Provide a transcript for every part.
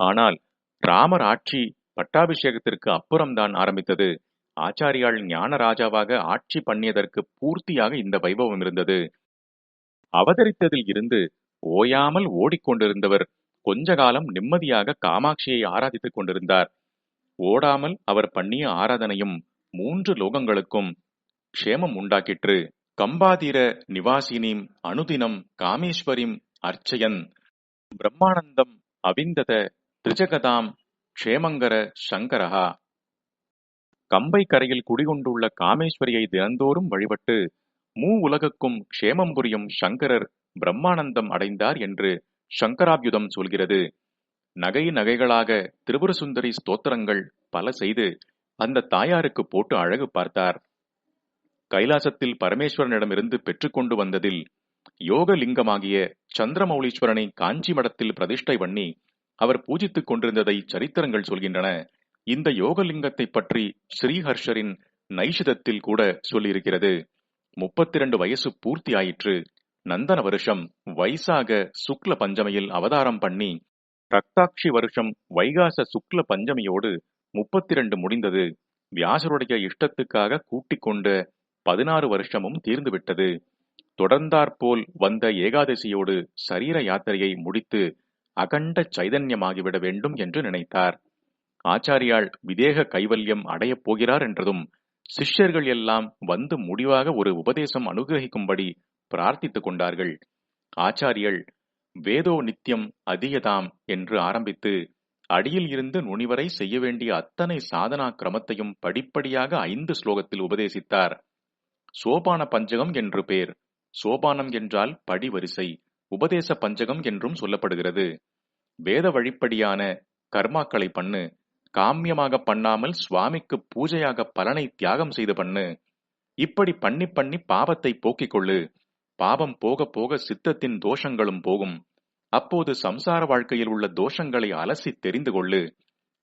ஆனால் ராமர் ஆட்சி பட்டாபிஷேகத்திற்கு அப்புறம்தான் ஆரம்பித்தது. ஆச்சாரியால் ஞான ராஜாவாக ஆட்சி பண்ணியதற்கு பூர்த்தியாக இந்த வைபவம் இருந்தது. அவதரித்ததில் இருந்து ஓயாமல் ஓடிக்கொண்டிருந்தவர் கொஞ்ச காலம் நிம்மதியாக காமாட்சியை ஆராதித்துக் கொண்டிருந்தார். ஓடாமல் அவர் பண்ணிய ஆராதனையும் மூன்று லோகங்களுக்கும் க்ஷேமம் உண்டாக்கிற்று. கம்பாதீர நிவாசினீம் அனுதினம் காமேஸ்வரிம் அர்ச்சயன். பிரம்மானந்தம் அவிந்தத திரிஜகதாம் க்ஷேமங்கர சங்கரஹா. கம்பை கரையில் குடிகொண்டுள்ள காமேஸ்வரியை தினந்தோறும் வழிபட்டு மூ உலகுக்கும் க்ஷேமம் புரியும் சங்கரர் பிரம்மானந்தம் அடைந்தார் என்று சங்கராபியுதம் சொல்கிறது. நகை நகைகளாக திரிபுர சுந்தரி ஸ்தோத்திரங்கள் பல செய்து அந்த தாயாருக்கு போட்டு அழகு பார்த்தார். கைலாசத்தில் பரமேஸ்வரனிடமிருந்து பெற்றுக்கொண்டு வந்ததில் யோகலிங்கமாகிய சந்திரமௌலீஸ்வரனை காஞ்சி மடத்தில் பிரதிஷ்டை பண்ணி அவர் பூஜித்துக் கொண்டிருந்ததை சரித்திரங்கள் சொல்கின்றன. இந்த யோகலிங்கத்தை பற்றி ஸ்ரீஹர்ஷரின் நைஷிதத்தில் கூட சொல்லியிருக்கிறது. முப்பத்தி இரண்டு வயசு பூர்த்தி ஆயிற்று நந்தன வருஷம் வைசாக சுக்ல பஞ்சமியில் அவதாரம் பண்ணி ரக்தாட்சி வருஷம் வைகாச சுக்ல பஞ்சமியோடு முப்பத்தி இரண்டு முடிந்தது. வியாசருடைய இஷ்டத்துக்காக கூட்டிக் கொண்ட பதினாறு வருஷமும் தீர்ந்துவிட்டது. தொடர்ந்தாற்போல் வந்த ஏகாதசியோடு சரீர யாத்திரையை முடித்து அகண்ட சைதன்யமாகிவிட வேண்டும் என்று நினைத்தார். ஆச்சாரியால் விதேக கைவல்யம் அடையப் போகிறார் என்றதும் சிஷ்யர்கள் எல்லாம் வந்து முடிவாக ஒரு உபதேசம் அனுகிரகிக்கும்படி பிரார்த்தித்துக் கொண்டார்கள். ஆச்சாரியல் வேதோ நித்தியம் அதியதாம் என்று ஆரம்பித்து அடியில் இருந்து நுனிவரை செய்ய வேண்டிய அத்தனை சாதனா கிரமத்தையும் படிப்படியாக ஐந்து ஸ்லோகத்தில் உபதேசித்தார். சோபான பஞ்சகம் என்று பேர் சோபானம் என்றால் படிவரிசை. உபதேச பஞ்சகம் என்றும் சொல்லப்படுகிறது. வேத வழிப்படியான கர்மாக்களை பண்ணு காமியமாக பண்ணாமல் சுவாமிக்கு பூஜையாக பலனை தியாகம் செய்து பண்ணு. இப்படி பண்ணி பண்ணி பாவத்தை போக்கிக் கொள்ளு. பாவம் போக போக சித்தத்தின் தோஷங்களும் போகும். அப்போது சம்சார வாழ்க்கையில் உள்ள தோஷங்களை அலசி தெரிந்து கொள்ளு.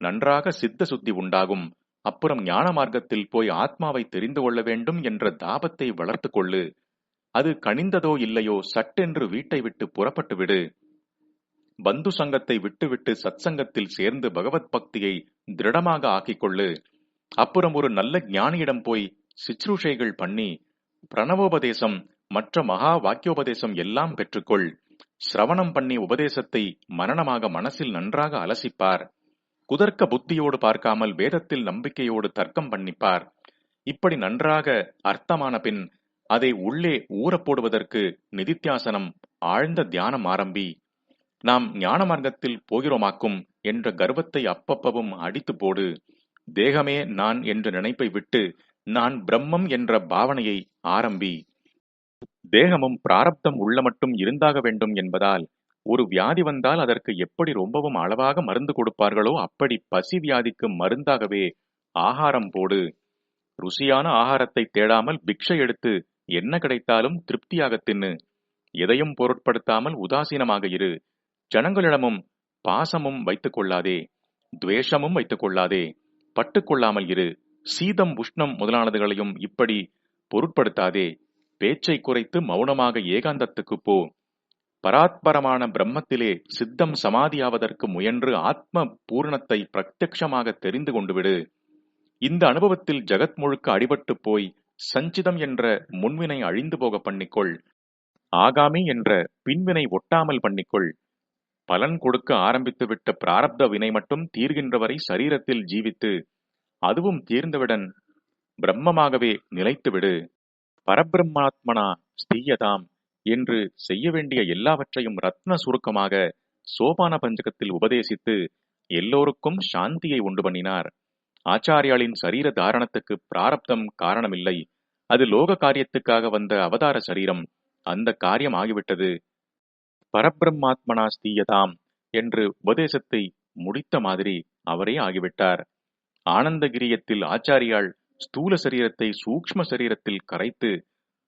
நன்றாக சித்த சுத்தி உண்டாகும். அப்புறம் ஞான மார்க்கத்தில் போய் ஆத்மாவை தெரிந்து கொள்ள வேண்டும் என்ற தாபத்தை வளர்த்து கொள்ளு. அது கனிந்ததோ இல்லையோ சட்டென்று வீட்டை விட்டு புறப்பட்டு விடு. பந்து சங்கத்தை விட்டுவிட்டு சத்சங்கத்தில் சேர்ந்து பகவத் பக்தியை திருடமாக ஆக்கிக்கொள்ளு. அப்புறம் ஒரு நல்ல ஞானியிடம் போய் சிச்ரூஷைகள் பண்ணி பிரணவோபதேசம் மற்ற மகா வாக்கியோபதேசம் எல்லாம் பெற்றுக்கொள். சிரவணம் பண்ணி உபதேசத்தை மரணமாக மனசில் நன்றாக அலசிப்பார். குதர்க்க புத்தியோடு பார்க்காமல் வேதத்தில் நம்பிக்கையோடு தர்க்கம் பண்ணிப்பார். இப்படி நன்றாக அர்த்தமான பின் அதை உள்ளே ஊறப் போடுவதற்கு நிதித்தியாசனம் ஆழ்ந்த தியானம் ஆரம்பி நாம் ஞான மார்க்கத்தில் போகிறோமாக்கும் என்ற கர்வத்தை அப்பப்பவும் அடித்து போடு தேகமே நான் என்ற நினைப்பை விட்டு நான் பிரம்மம் என்ற பாவனையை ஆரம்பி. தேகமும் பிராரப்தம் உள்ள மட்டும் இருந்தாக வேண்டும் என்பதால் ஒரு வியாதி வந்தால் அதற்கு எப்படி ரொம்பவும் அளவாக மருந்து கொடுப்பார்களோ அப்படி பசி வியாதிக்கு மருந்தாகவே ஆகாரம் போடு. ருசியான ஆகாரத்தை தேடாமல் பிக்ஷை எடுத்து என்ன கிடைத்தாலும் திருப்தியாக தின்னு எதையும் பொருட்படுத்தாமல் உதாசீனமாக இரு. ஜனங்களிடமும் பாசமும் வைத்துக் கொள்ளாதே. துவேஷமும் வைத்துக் கொள்ளாதே. பட்டுக்கொள்ளாமல் இரு. சீதம் உஷ்ணம் முதலானதுகளையும் இப்படி பொருட்படுத்தாதே. பேச்சை குறைத்து மௌனமாக ஏகாந்தத்துக்கு போ. பராத்பரமான பிரம்மத்திலே சித்தம் சமாதியாவதற்கு முயன்று ஆத்ம பூரணத்தை பிரத்யக்ஷமாக தெரிந்து கொண்டு விடு. இந்த அனுபவத்தில் ஜகத் முழுக்க அடிபட்டு போய் சஞ்சிதம் என்ற முன்வினை அழிந்து போக பண்ணிக்கொள். ஆகாமி என்ற பின்வினை ஒட்டாமல் பண்ணிக்கொள். பலன் கொடுக்க ஆரம்பித்து விட்ட பிராரப்த வினை மட்டும் தீர்கின்றவரை சரீரத்தில் ஜீவித்து அதுவும் தீர்ந்தவுடன் பிரம்மமாகவே நிலைத்துவிடு பரபிரம்மாத்மனா ஸ்தீயதாம் என்று செய்ய வேண்டிய எல்லாவற்றையும் ரத்ன சுருக்கமாக சோபான பஞ்சகத்தில் உபதேசித்து எல்லோருக்கும் சாந்தியை உண்டு பண்ணினார். ஆச்சாரியாளின் சரீர தாரணத்துக்கு பிராரப்தம் காரணமில்லை. அது லோக காரியத்துக்காக வந்த அவதார சரீரம். அந்த காரியம் ஆகிவிட்டது. பரபிரம்மாத்மனா ஸ்தீயதாம் என்று உபதேசத்தை முடித்த மாதிரி அவரே ஆகிவிட்டார். ஆனந்தகிரியத்தில் ஆச்சாரியாள் ஸ்தூல சரீரத்தை சூக்ஷ்ம சரீரத்தில் கரைத்து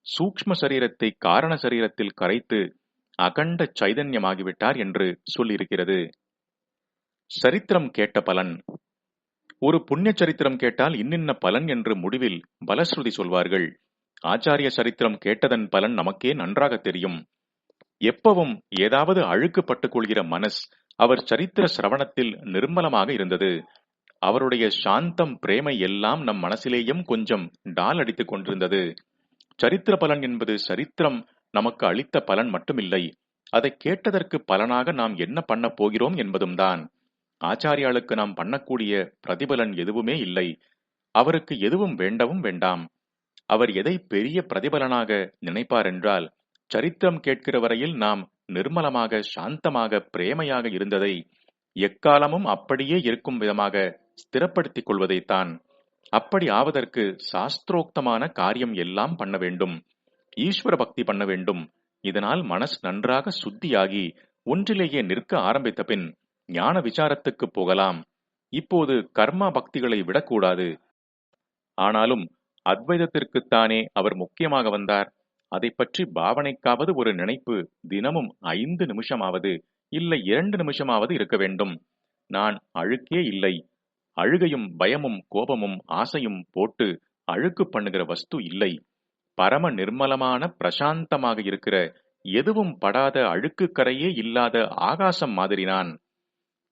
சூக்ஷ்ம சரீரத்தை காரண சரீரத்தில் கரைத்து அகண்ட சைதன்யமாகிவிட்டார் என்று சொல்லியிருக்கிறது. சரித்திரம் கேட்ட பலன். ஒரு புண்ணிய சரித்திரம் கேட்டால் இன்னின்ன பலன் என்று முடிவில் பலஸ்ருதி சொல்வார்கள். ஆச்சாரிய சரித்திரம் கேட்டதன் பலன் நமக்கே நன்றாக தெரியும். எப்பவும் ஏதாவது அழுக்கு பட்டுக்கொள்கிற மனஸ் அவர் சரித்திர சிரவணத்தில் நிர்மலமாக இருந்தது. அவருடைய சாந்தம் பிரேமை எல்லாம் நம் மனசிலேயும் கொஞ்சம் டால் அடித்துக் கொண்டிருந்தது. சரித்திர பலன் என்பது சரித்திரம் நமக்கு அளித்த பலன் மட்டுமில்லை. அதை கேட்டதற்கு பலனாக நாம் என்ன பண்ண போகிறோம் என்பதும் தான் ஆச்சாரியாளுக்கு நாம் பண்ணக்கூடிய பிரதிபலன் எதுவுமே இல்லை. அவருக்கு எதுவும் வேண்டவும் வேண்டாம். அவர் எதை பெரிய பிரதிபலனாக நினைப்பார் என்றால் சரித்திரம் கேட்கிற வரையில் நாம் நிர்மலமாக சாந்தமாக பிரேமையாக இருந்ததை எக்காலமும் அப்படியே இருக்கும் விதமாக ஸ்திரப்படுத்திக் கொள்வதைத்தான். அப்படி ஆவதற்கு சாஸ்திரோக்தமான காரியம் எல்லாம் பண்ண வேண்டும். ஈஸ்வர பக்தி பண்ண வேண்டும். இதனால் மனசு நன்றாக சுத்தியாகி ஒன்றிலேயே நிற்க ஆரம்பித்த பின் ஞான விசாரத்துக்கு போகலாம். இப்போது கர்மா பக்திகளை விடக்கூடாது. ஆனாலும் அத்வைதத்திற்குத்தானே அவர் முக்கியமாக வந்தார். அதை பற்றி பாவனைக்காவது ஒரு நினைப்பு தினமும் ஐந்து நிமிஷமாவது இல்லை இரண்டு நிமிஷமாவது இருக்க வேண்டும். நான் அழுக்கே இல்லை. அழுகையும் பயமும் கோபமும் ஆசையும் போட்டு அழுக்கு பண்ணுகிற வஸ்து இல்லை. பரம நிர்மலமான பிரசாந்தமாக இருக்கிற எதுவும் படாத அழுக்கு கரையே இல்லாத ஆகாசம் மாதிரி நான்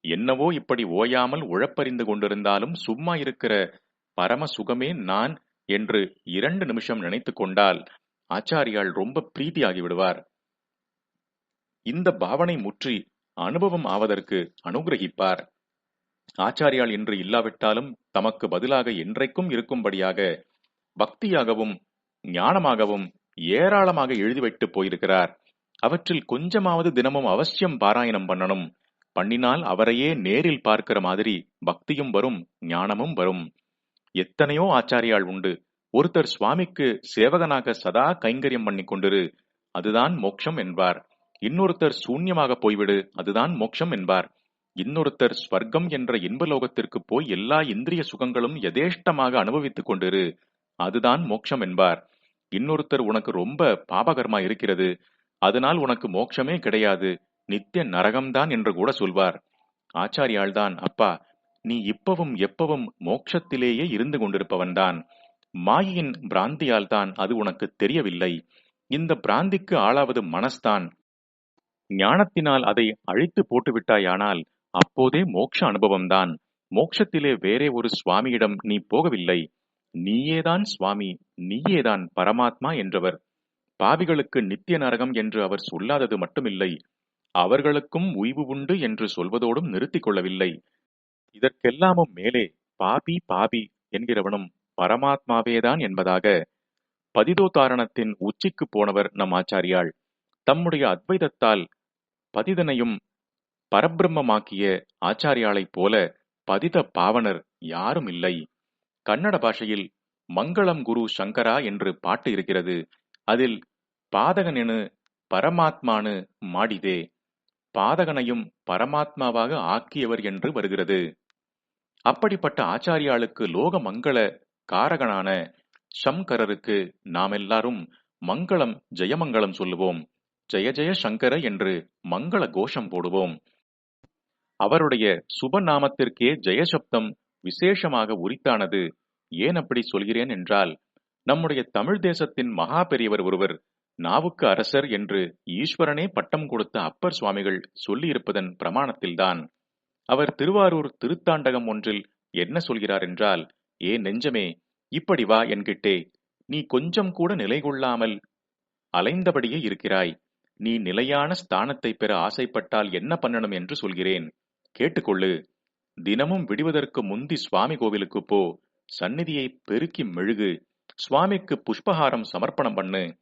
என்னவோ இப்படி ஓயாமல் உழப்பறிந்து கொண்டிருந்தாலும் சும்மா இருக்கிற பரம சுகமே நான் என்று இரண்டு நிமிஷம் நினைத்து கொண்டால் ஆச்சாரியால் ரொம்ப பிரீதியாகி விடுவார். இந்த பாவனை முற்றி அனுபவம் ஆவதற்கு அனுகிரகிப்பார். ஆச்சாரியால் இன்று இல்லாவிட்டாலும் தமக்கு பதிலாக என்றைக்கும் இருக்கும்படியாக பக்தியாகவும் ஞானமாகவும் ஏராளமாக எழுதி போயிருக்கிறார். அவற்றில் கொஞ்சமாவது தினமும் அவசியம் பாராயணம் பண்ணணும். பண்ணினால் அவரையே நேரில் பார்க்கிற மாதிரி பக்தியும் வரும் ஞானமும் வரும். எத்தனையோ ஆச்சாரியால் உண்டு. ஒருத்தர் சுவாமிக்கு சேவகனாக சதா கைங்கரியம் பண்ணி கொண்டிரு அதுதான் மோட்சம் என்பார். இன்னொருத்தர் சூன்யமாக போய்விடு அதுதான் மோட்சம் என்பார். இன்னொருத்தர் ஸ்வர்க்கம் என்ற இன்பலோகத்திற்கு போய் எல்லா இந்திரிய சுகங்களும் யதேஷ்டமாக அனுபவித்துக் கொண்டிரு அதுதான் மோட்சம் என்பார். இன்னொருத்தர் உனக்கு ரொம்ப பாபகர்மா இருக்கிறது அதனால் உனக்கு மோட்சமே கிடையாது. நித்திய நரகம்தான் என்று கூட சொல்வார். ஆச்சாரியால்தான் அப்பா நீ இப்பவும் எப்பவும் மோட்சத்திலேயே இருந்து கொண்டிருப்பவன்தான். மாயின் பிராந்தியால்தான் அது உனக்கு தெரியவில்லை. இந்த பிராந்திக்கு ஆளாவது மனஸ்தான். ஞானத்தினால் அதை அழித்து போட்டுவிட்டாயானால் அப்போதே மோட்ச அனுபவம்தான். மோட்சத்திலே வேறே ஒரு சுவாமியிடம் நீ போகவில்லை. நீயேதான் சுவாமி நீயேதான் பரமாத்மா என்றவர். பாவிகளுக்கு நித்திய நரகம் என்று அவர் சொல்லாதது மட்டுமில்லை. அவர்களுக்கும் உய்வு உண்டு என்று சொல்வதோடும் நிறுத்திக் கொள்ளவில்லை. இதற்கெல்லாமும் மேலே பாபி பாபி என்கிறவனும் பரமாத்மாவேதான் என்பதாக பதிதோதாரணத்தின் உச்சிக்கு போனவர் நம் ஆச்சாரியாள். தம்முடைய அத்வைதத்தால் பதிதனையும் பரபிரம்மமாக்கிய ஆச்சாரியாளைப் போல பதித பாவனர் யாரும் இல்லை. கன்னட பாஷையில் மங்களம் குரு சங்கரா என்று பாட்டு இருக்கிறது. அதில் பாதகனெனு பரமாத்மானு மாடிதே. பாதகனையும் பரமாத்மாவாக ஆக்கியவர் என்று வருகிறது. அப்படிப்பட்ட ஆச்சாரியாளுக்கு லோக மங்கள காரகனான சங்கரருக்கு நாம் எல்லாரும் மங்களம் ஜெயமங்கலம் சொல்லுவோம். ஜெய ஜெய சங்கர என்று மங்கள கோஷம் போடுவோம். அவருடைய சுப நாமத்திற்கே ஜெயசப்தம் விசேஷமாக உரித்தானது. ஏன் அப்படி சொல்கிறேன் என்றால் நம்முடைய தமிழ் தேசத்தின் மகா பெரியவர் ஒருவர் நாவுக்கு அரசர் என்று ஈஸ்வரனே பட்டம் கொடுத்த அப்பர் சுவாமிகள் சொல்லியிருப்பதன் பிரமாணத்தில்தான். அவர் திருவாரூர் திருத்தாண்டகம் ஒன்றில் என்ன சொல்கிறார் என்றால் ஏ நெஞ்சமே இப்படி வா என்கிட்டே. நீ கொஞ்சம் கூட நிலை கொள்ளாமல் அலைந்தபடியே இருக்கிறாய். நீ நிலையான ஸ்தானத்தை பெற ஆசைப்பட்டால் என்ன பண்ணணும் என்று சொல்கிறேன். கேட்டுக்கொள்ளு. தினமும் விடுவதற்கு முந்தி சுவாமி கோவிலுக்கு போ. சந்நிதியை பெருக்கி மெழுகு. சுவாமிக்கு புஷ்பஹாரம் சமர்ப்பணம் பண்ணு.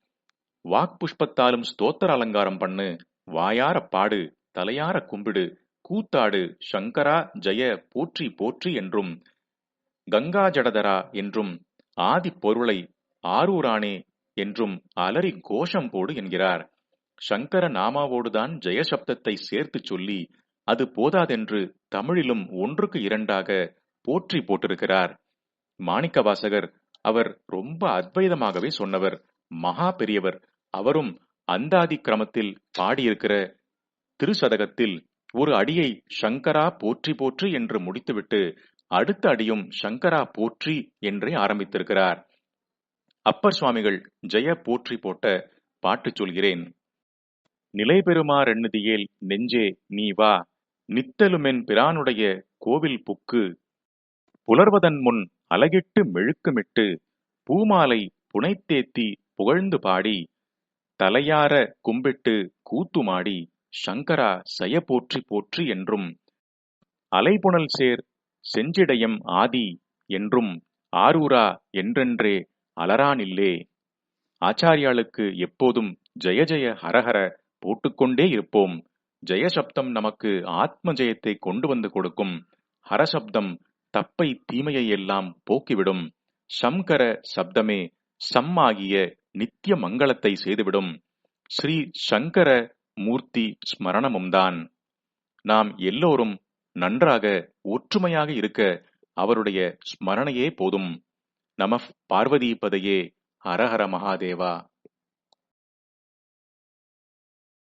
வாக் புஷ்பத்தாலும் ஸ்தோத்திர அலங்காரம் பண்ணு. வாயார பாடு தலையார கும்பிடு கூத்தாடு சங்கரா ஜெய போற்றி போற்றி என்றும். கங்கா ஜடதரா என்றும். ஆதி பொருளை ஆரூரானே என்றும் அலறி கோஷம் போடு என்கிறார். சங்கர நாமாவோடுதான் ஜெயசப்தத்தை சேர்த்து சொல்லி அது போதாதென்று தமிழிலும் ஒன்றுக்கு இரண்டாக போற்றி போட்டிருக்கிறார். மாணிக்கவாசகர் அவர் ரொம்ப அத்வைதமாகவே சொன்னவர் மகா பெரியவர் அவரும் அந்தாதி கிரமத்தில் பாடியிருக்கிற திருசதகத்தில் ஒரு அடியை சங்கரா போற்றி போற்றி என்று முடித்துவிட்டு அடுத்த அடியும் சங்கரா போற்றி என்றே ஆரம்பித்திருக்கிறார். அப்பர் சுவாமிகள் ஜெய போற்றி போட்ட பாட்டு சொல்கிறேன். நிலை ரெண்ணுதியேல் நெஞ்சே நீ வா. நித்தலுமென் பிரானுடைய கோவில் புக்கு. புலர்வதன் முன் அலகிட்டு மெழுக்குமிட்டு. பூமாலை புனைத்தேத்தி புகழ்ந்து பாடி. தலையார கும்பிட்டு கூத்துமாடி சங்கரா சய போற்றி போற்றி என்றும் அலைபுணல் சேர் செஞ்சிடயம் ஆதி என்றும் ஆரூரா என்றென்றே அலரானில்லே ஆச்சாரியாளுக்கு எப்போதும் ஜெய ஜெய ஹரஹர போட்டுக்கொண்டே இருப்போம். ஜெயசப்தம் நமக்கு ஆத்ம ஜெயத்தை கொண்டு வந்து கொடுக்கும். ஹரசப்தம் தப்பை தீமையை எல்லாம் போக்கிவிடும். சம்கர சப்தமே சம்மாகிய நித்திய மங்களத்தை செய்துவிடும். ஸ்ரீ சங்கர மூர்த்தி ஸ்மரணமும்தான் நாம் எல்லோரும் நன்றாக ஒற்றுமையாக இருக்க அவருடைய ஸ்மரணையே போதும். நம பார்வதிபதையே ஹரஹர மகாதேவா.